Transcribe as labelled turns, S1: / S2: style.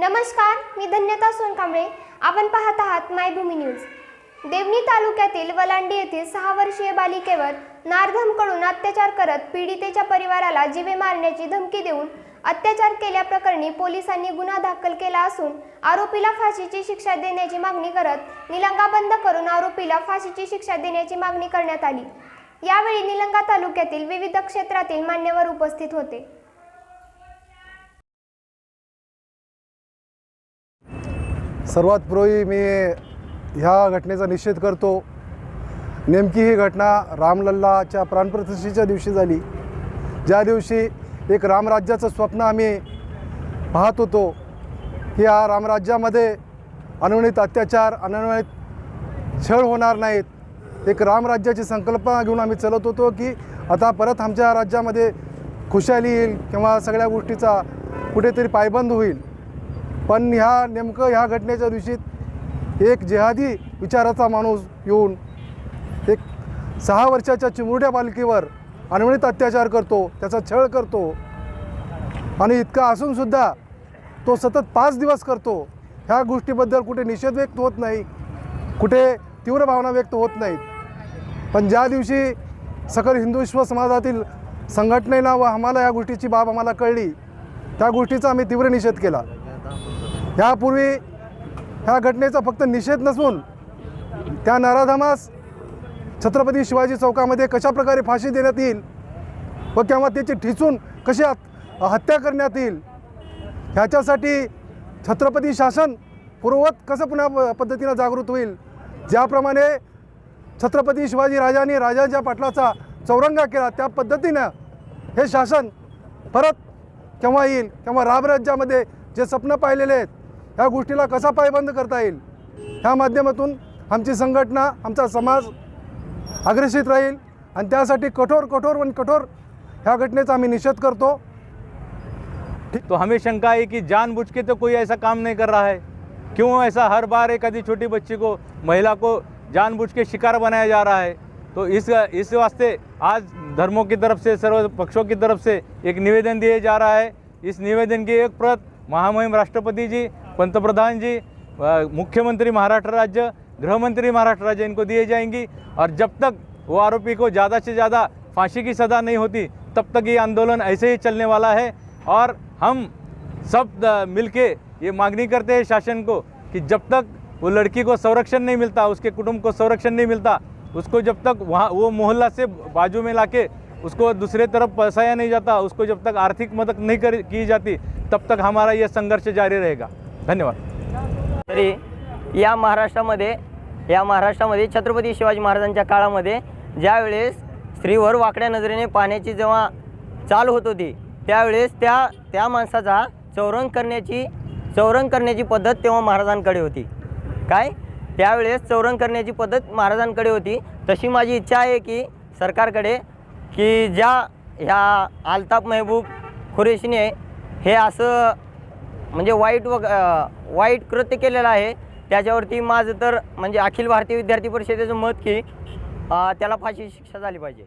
S1: नमस्कार मी धन्यता सोनकांबळे. आपण पाहत आहात मायभूमी न्यूज. देवणी तालुक्यातील वलांडी येथील सहा वर्षीय बालिकेवर नारधमकडून अत्याचार करत पीडितेच्या परिवाराला जीवे मारण्याची धमकी देऊन अत्याचार केल्याप्रकरणी पोलिसांनी गुन्हा दाखल केला असून आरोपीला फाशीची शिक्षा देण्याची मागणी करत निलंगा बंद करून आरोपीला फाशीची शिक्षा देण्याची मागणी करण्यात आली. यावेळी निलंगा तालुक्यातील विविध क्षेत्रातील मान्यवर उपस्थित होते.
S2: सर्वात पूर्वी मी ह्या घटनेचा निषेध करतो. नेमकी ही घटना रामलल्लाच्या प्राणप्रतिष्ठेच्या दिवशी झाली. ज्या दिवशी एक रामराज्याचं स्वप्न आम्ही पाहत होतो की या रामराज्यामध्ये अनुनित अत्याचार अनवणित छळ होणार नाहीत. एक रामराज्याची संकल्पना घेऊन आम्ही चालत होतो की आता परत आमच्या राज्यामध्ये खुशाली येईल किंवा सगळ्या गोष्टीचा कुठेतरी पायबंद होईल. पण ह्या नेमकं ह्या घटनेच्या दिवशी एक जेहादी विचाराचा माणूस येऊन एक सहा वर्षाच्या चिमुरड्या बालकीवर अनवणित अत्याचार करतो त्याचा छळ करतो आणि इतका असूनसुद्धा तो सतत पाच दिवस करतो. ह्या गोष्टीबद्दल कुठे निषेध व्यक्त होत नाही कुठे तीव्र भावना व्यक्त होत नाहीत पण ज्या दिवशी सकल हिंदू विश्व समाजातील संघटनेला व आम्हाला या गोष्टीची बाब आम्हाला कळली त्या गोष्टीचा आम्ही तीव्र निषेध केला. ह्यापूर्वी ह्या घटनेचा फक्त निषेध नसून त्या नराधमास छत्रपती शिवाजी चौकामध्ये कशाप्रकारे फाशी देण्यात येईल व किंवा त्याची ठिचून कशी हत्या करण्यात येईल ह्याच्यासाठी छत्रपती शासन पूर्ववत कसं पुन्हा प- पद्धतीनं जागृत होईल? ज्याप्रमाणे छत्रपती शिवाजी राजांनी राजांच्या पाटलाचा चौरंगा केला त्या पद्धतीनं हे शासन परत केव्हा येईल किंवा रामराज्यामध्ये जे स्वप्न पाहिलेले आहेत ह्या गोष्टीला कसा पायबंद करता येईल? ह्या माध्यमातून आमची संघटना आमचा समाज अग्रेसित राहील आणि त्यासाठी कठोर कठोर आणि कठोर ह्या घटनेचा आम्ही निषेध करतो.
S3: तो हमें शंका है कि जानबूझ के तो कोई ऐसा काम नहीं कर रहा है। क्यों ऐसा हर बार एक आधी छोटी बच्ची को महिला को जानबूझ के शिकार बनाया जा रहा है? तो इस इस वास्ते आज धर्मों की तरफ से सर्व पक्षों की तरफ से एक निवेदन दिया जा रहा है। इस निवेदन की एक प्रत महामहिम राष्ट्रपति जी पंतप्रधान जी मुख्यमंत्री महाराष्ट्र राज्य, गृहमंत्री महाराष्ट्र राज्य इनको दिए जाएँगी। और जब तक वो आरोपी को ज़्यादा से ज़्यादा फांसी की सज़ा नहीं होती, तब तक ये आंदोलन ऐसे ही चलने वाला है। और हम सब मिलके ये मांगनी करते हैं शासन को कि जब तक वो लड़की को संरक्षण नहीं मिलता, उसके कुटुंब को संरक्षण नहीं मिलता, उसको जब तक वहाँ, वो मोहल्ला से बाजू में लाके उसको दूसरे तरफ़ फंसाया नहीं जाता, उसको जब तक आर्थिक मदद नहीं कर, की जाती, तब तक हमारा ये संघर्ष जारी रहेगा। धन्यवाद.
S4: तरी या महाराष्ट्रामध्ये या महाराष्ट्रामध्ये छत्रपती शिवाजी महाराजांच्या काळामध्ये ज्यावेळेस स्त्रीवर वाकड्या नजरेने पाहण्याची जेव्हा चाल होत होती त्यावेळेस त्या त्या माणसाचा चौरंग करण्याची चौरंग करण्याची पद्धत तेव्हा महाराजांकडे होती. काय? त्यावेळेस चौरंग करण्याची पद्धत महाराजांकडे होती. तशी माझी इच्छा आहे की सरकारकडे की ज्या ह्या आलताप महबूब खुरेशीने हे असं म्हणजे वाईट व वाईट कृत्य केलेलं आहे. त्याच्यावरती माझं तर म्हणजे अखिल भारतीय विद्यार्थी परिषदेचं मत की त्याला फाशी शिक्षा झाली पाहिजे.